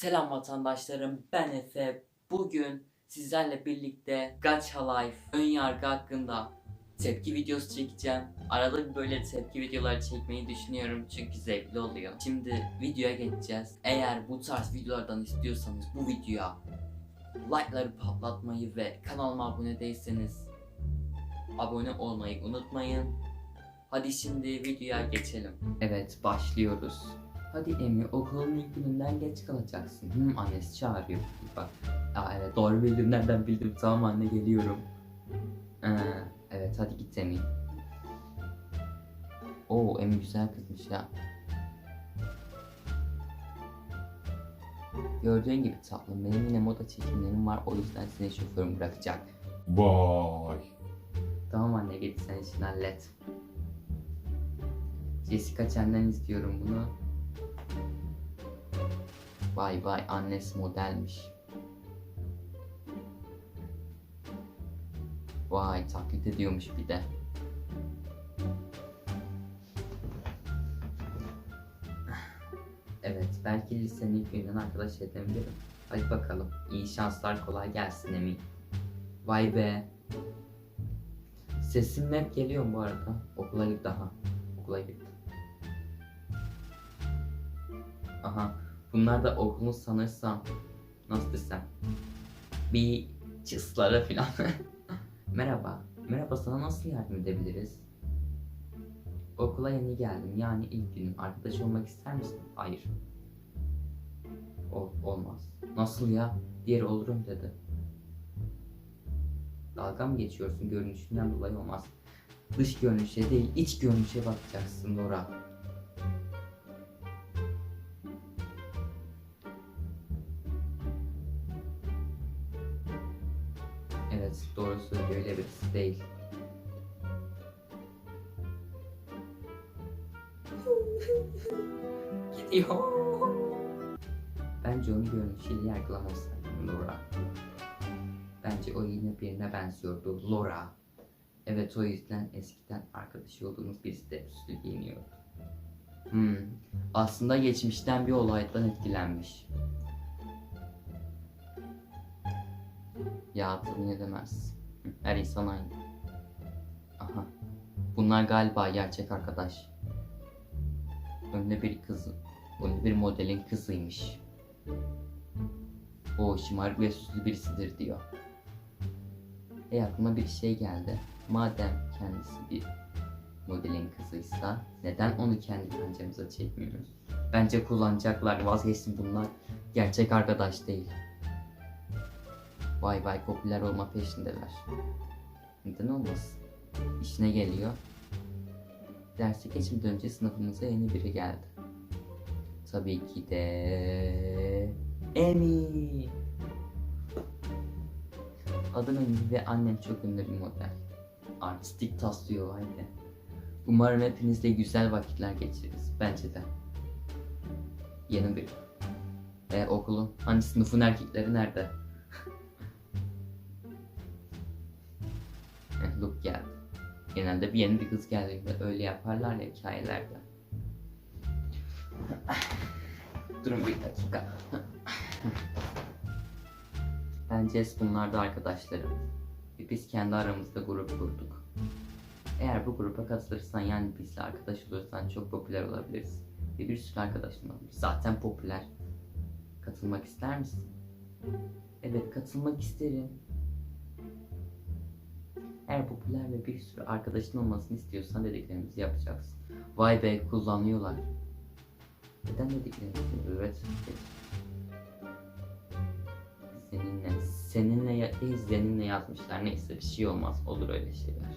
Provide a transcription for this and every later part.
Selam vatandaşlarım ben Efe. Bugün sizlerle birlikte Gacha Life ön yargı hakkında tepki videosu çekeceğim. Arada bir böyle tepki videoları çekmeyi düşünüyorum çünkü zevkli oluyor. Şimdi videoya geçeceğiz. Eğer bu tarz videolardan istiyorsanız bu videoya like'ları patlatmayı ve kanalıma abone değilseniz abone olmayı unutmayın. Hadi şimdi videoya geçelim. Evet başlıyoruz. Hadi Emi okulun ilk gününden geç kalacaksın. Hmm, annesi çağırıyor. Bak. Aa, evet doğru bildim nereden bildim. Tamam anne geliyorum. Ee, evet hadi git Emi. Oo Emi güzel kızmış ya. Gördüğün gibi tatlım benim yine moda çekimlerim var o yüzden seni şoförüm bırakacak. Vay. Tamam anne git sen işini hallet. Jessica Chen'den istiyorum bunu. Vay vay annesi modelmiş. Vay taklit ediyormuş bir de. Evet belki lisenin ilk günden arkadaş edebilirim. Hadi bakalım. İyi şanslar kolay gelsin Emin. Vay be. Sesim net geliyor bu arada? Okula git daha. Okula git. Aha. Bunlar da okulun sanırsam nasıl desem bir cısları falan. Merhaba. Merhaba sana nasıl yardım edebiliriz? Okula yeni geldim yani ilk günüm. Arkadaş olmak ister misin? Hayır. Ol, olmaz. Nasıl ya? Diğer olurum dedi. Dalga mı geçiyorsun? Görünüşünden dolayı olmaz. Dış görünüşe değil, iç görünüşe bakacaksın Nora. Doğru söylüyor. Birisi değil. Gidiyor. Bence onu görünüşüyle yargılamasın Nora. Bence o yine birine benziyordu. Laura. Evet o yüzden eskiden arkadaşı olduğunuz birisi de süslü giyiniyordu. Hmm. Aslında geçmişten bir olaydan etkilenmiş. Ya tahmin edemez. Hı, Her insan aynı. Aha. Bunlar galiba gerçek arkadaş. Önde bir kız, önde bir modelin kızıymış. O şımarık ve süslü birisidir diyor. E aklıma bir şey geldi. Madem kendisi bir modelin kızıysa neden onu kendi kancamıza çekmiyoruz? Bence kullanacaklar vazgeçsin bunlar. Gerçek arkadaş değil. Vay vay popüler olma peşindeler. Neden olmasın? İşine geliyor. Derse geçmeden önce sınıfımıza yeni biri geldi. Tabii ki de... Emi. Adım Emi ve annem çok ünlü bir model. Artistik taslıyor be. Umarım hepinizle güzel vakitler geçiririz. Bence de. Yeni bir. E okulun. Hani sınıfın erkekleri nerede? Luke geldi. Genelde bir yeni bir kız geldiğinde öyle yaparlar ya hikayelerde. Durun bir dakika. Ben Jess bunlar da arkadaşlarım. Ve biz kendi aramızda grup kurduk. Eğer bu grupa katılırsan yani bizle arkadaş olursan çok popüler olabiliriz. Ve bir sürü arkadaşın olur. Zaten popüler. Katılmak ister misin? Evet katılmak isterim. Eğer popüler ve bir sürü arkadaşın olmasını istiyorsan dediklerimizi yapacaksın. Vay be kullanıyorlar. Neden dediklerimizi evet. Seninle, seninle değil seninle yazmışlar. Neyse bir şey olmaz. Olur öyle şeyler.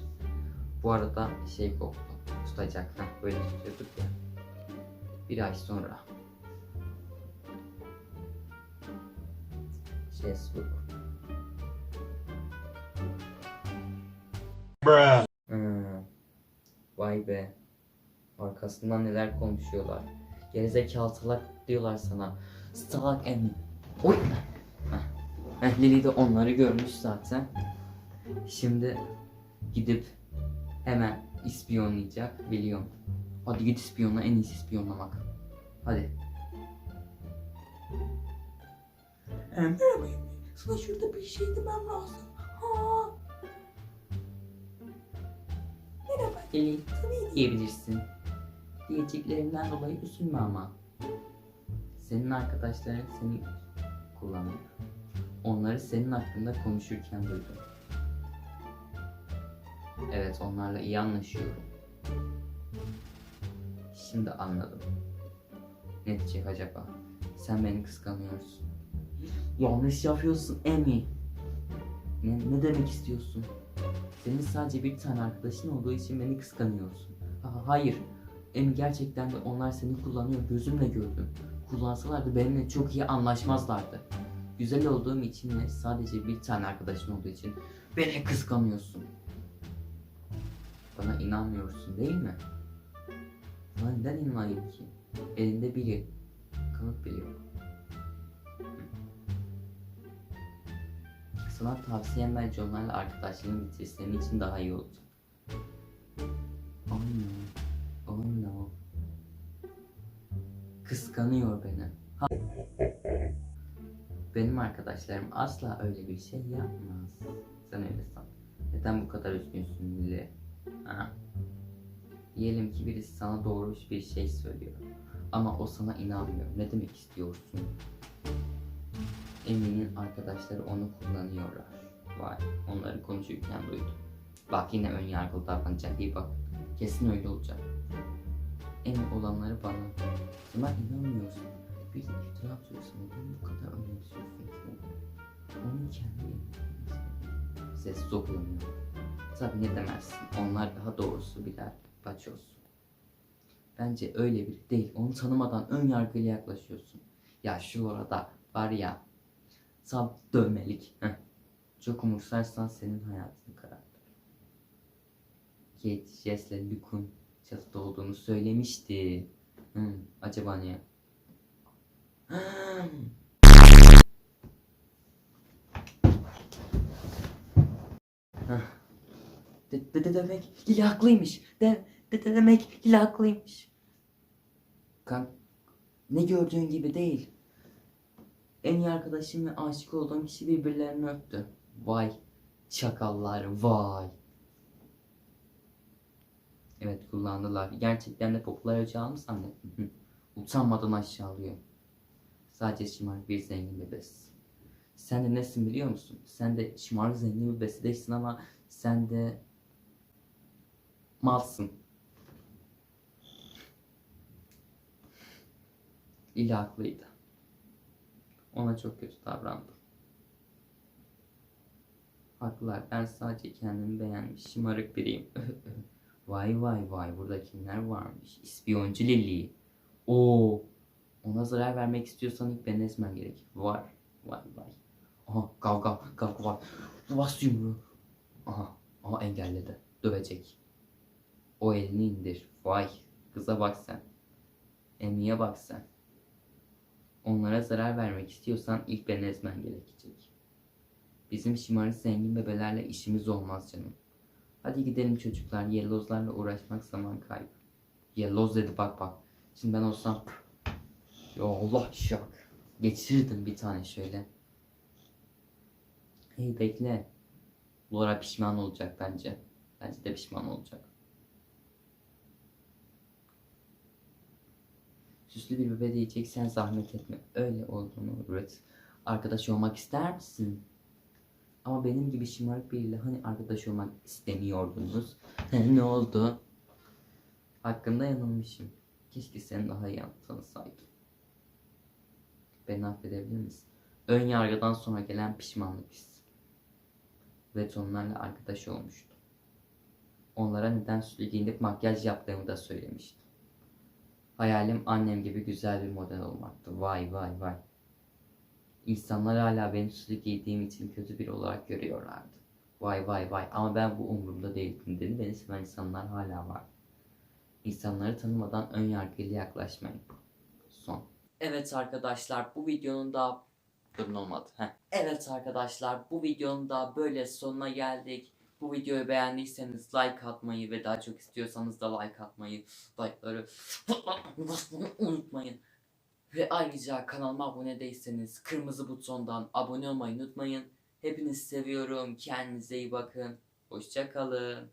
Bu arada şey koktu. Tutacak. Heh, böyle tutuyorduk ya. Bir ay sonra. Facebook. Bruh. Hmm. Vay be. Arkasından neler konuşuyorlar. Gerizekalı salak diyorlar sana. Salak emin. Oy. Heh. Heh, Lily de onları görmüş zaten. Şimdi gidip hemen ispiyonlayacak biliyorum. Hadi git ispiyonla en iyisi ispiyonlamak. Hadi. Merhaba Emmi. Sana şurada bir şey demem lazım. Eli Tabii. diyebilirsin. Diyeceklerimden dolayı üzülme ama. Senin arkadaşların seni kullanıyor. Onları senin hakkında konuşurken duydum. Evet onlarla iyi anlaşıyorum. Şimdi anladım. Ne diyecek acaba? Sen beni kıskanıyorsun. Yanlış yapıyorsun Emi. Ne, ne demek istiyorsun? Senin sadece bir tane arkadaşın olduğu için beni kıskanıyorsun. Ha, hayır. Emi gerçekten de onlar seni kullanıyor. Gözümle gördüm. Kullansalardı benimle çok iyi anlaşmazlardı. Güzel olduğum için ve sadece bir tane arkadaşın olduğu için beni kıskanıyorsun. Bana inanmıyorsun değil mi? Sana neden inanayım ki? Elinde biri. Kanıt bile. Sana tavsiyem bence onlarla arkadaşlığını bitir. Senin için daha iyi olacak. Oh no. Oh no. Kıskanıyor beni. Ha- Benim arkadaşlarım asla öyle bir şey yapmaz. Sen öyle san. Neden bu kadar üzgünsün Lili? Ha? Diyelim ki birisi sana doğru bir şey söylüyor. Ama o sana inanmıyor. Ne demek istiyorsun? Emin'in arkadaşları onu kullanıyorlar. Vay, onları konuşurken duydum. Bak yine ön yargılı davranacak iyi bak. Kesin öyle olacak. Emin olanları bana. Sana inanmıyorsun. Bir iftira atıyorsun. Neden bu kadar önemsiyorsun ki? Onun kendi. Sessiz ol kullanıyor. Tabi ne demezsin. Onlar daha doğrusu birer paçoz. Bence öyle biri değil. Onu tanımadan ön yargıyla yaklaşıyorsun. Ya şu orada var ya Sab dövmelik. Heh. Çok umursarsan senin hayatın kararır. Kate, Jess'le Luke'un çatıda olduğunu söylemişti. Hmm, acaba niye? De, de, de demek Lila haklıymış. De, de, de demek Lila haklıymış. Kank, ne gördüğün gibi değil. En iyi arkadaşım ve aşık olduğum kişi birbirlerini öptü. Vay çakallar vay. Evet kullandılar. Gerçekten de popüler olacağını zannettim. Utanmadan aşağılıyor. Sadece şımarık bir zengin bebesi. Sen de nesin biliyor musun? Sen de şımarık zengin bir bebesi değilsin ama sen de malsın. İla haklıydı. Ona çok kötü davrandım. Haklılar. Ben sadece kendimi beğenmiş, şımarık biriyim. vay vay vay burada kimler varmış? İspiyoncu Lili. Oo. Ona zarar vermek istiyorsan ilk beni ezmen gerek. Var. Vay vay. Aha kavga kavga var. Bas yumruğu. Aha. Aha engelledi. Dövecek. O elini indir. Vay. Kıza bak sen. Emiye bak sen. Onlara zarar vermek istiyorsan ilk beni ezmen gerekecek. Bizim şımarık zengin bebelerle işimiz olmaz canım. Hadi gidelim çocuklar. Yellozlarla uğraşmak zaman kaybı. Yelloz dedi bak bak. Şimdi ben olsam... Ya Allah şak. Geçirirdim bir tane şöyle. Hey bekle. Laura pişman olacak bence. Bence de pişman olacak. Süslü bir bebe diyeceksen zahmet etme. Öyle olduğunu üret. Arkadaş olmak ister misin? Ama benim gibi şımarık biriyle hani arkadaş olmak istemiyordunuz? ne oldu? Hakkında yanılmışım. Keşke seni daha iyi tanısaydım. Beni affedebilir misin? Ön yargıdan sonra gelen pişmanlık hissi. Ve onlarla arkadaş olmuştum. Onlara neden giyinip makyaj yaptığımı da söylemiştim. Hayalim annem gibi güzel bir model olmaktı. Vay vay vay. İnsanlar hala beni süslü giydiğim için kötü biri olarak görüyorlardı. Vay vay vay ama ben bu umurumda değildim dedi. Beni seven insanlar hala var. İnsanları tanımadan ön yargıyla yaklaşmayın. Son. Evet arkadaşlar bu videonun da durun olmadı. Heh. Evet arkadaşlar bu videonun da böyle sonuna geldik. Bu videoyu beğendiyseniz like atmayı ve daha çok istiyorsanız da like atmayı, like'ları unutmayın. Ve ayrıca kanalıma abone değilseniz kırmızı butondan abone olmayı unutmayın. Hepinizi seviyorum. Kendinize iyi bakın. Hoşçakalın.